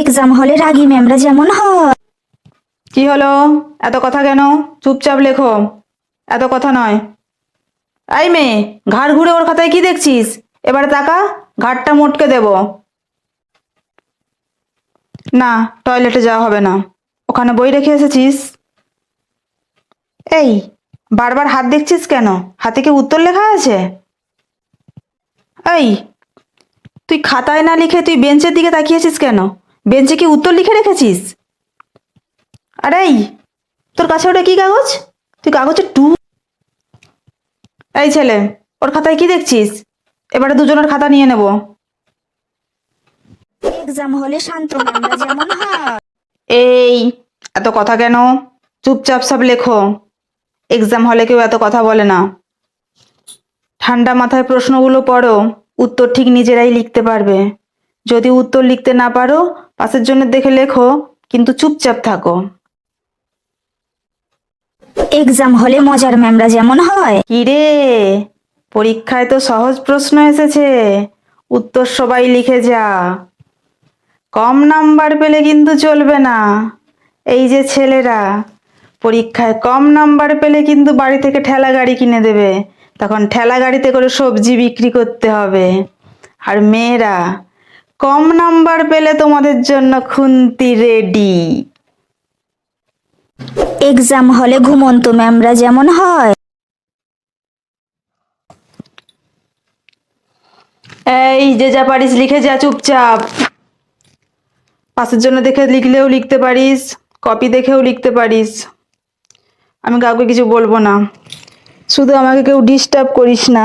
Exam হলে রাগী ম্যামরা যেমন হয়। কি হলো? এত কথা কেন? চুপচাপ লেখো। এত কথা নয়। এই মেয়ে, ঘাড় ঘুরে ওর খাতায় কি দেখছিস? এবারে তাকা ঘাটটা মোটকে দেব। না, টয়লেটে যাওয়া হবে না। ওখানে বই রেখে এসেছিস? এই, বারবার হাত দেখছিস কেন? হাতে কি উত্তর লেখা আছে? এই, তুই খাতায় না লিখে তুই বেঞ্চের দিকে তাকিয়েছিস কেন? বেঞ্চে কি উত্তর লিখে রেখেছিস? আরে তোর কাছে ওটা কি কাগজ? তুই কাগজে টু। এই ছেলে ওর খাতায় কি দেখছিস? এবারে দুজনের খাতা নিয়ে নেব। এক্সাম হলে শান্ত যেমন এই এত কথা কেন? চুপচাপ সব লেখো। এক্সাম হলে কেউ এত কথা বলে না। ঠান্ডা মাথায় প্রশ্নগুলো পড়ো উত্তর ঠিক নিজেরাই লিখতে পারবে। যদি উত্তর লিখতে না পারো পাশের জন্য দেখে লেখো কিন্তু চুপচাপ থাকো। এক্সাম হলে মজার ম্যামরা যেমন হয়। কি রে পরীক্ষায় তো সহজ প্রশ্ন এসেছে উত্তর সবাই লিখে যা। কম নাম্বার পেলে কিন্তু চলবে না। এই যে ছেলেরা পরীক্ষায় কম নাম্বার পেলে কিন্তু বাড়ি থেকে ঠেলা গাড়ি কিনে দেবে। তখন ঠেলা গাড়িতে করে সবজি বিক্রি করতে হবে। আর মেয়েরা কম নাম্বার পেলে তোমাদের জন্য খুন্তি রেডি। এক্সাম হলে ঘুমন্ত ম্যামরা যেমন হয়। এই যে যা পারিস লিখে যা চুপচাপ। পাশের জন্য দেখে লিখলেও লিখতে পারিস কপি দেখেও লিখতে পারিস। আমি কাউকে কিছু বলব না। শুধু আমাকে কেউ ডিস্টার্ব করিস না।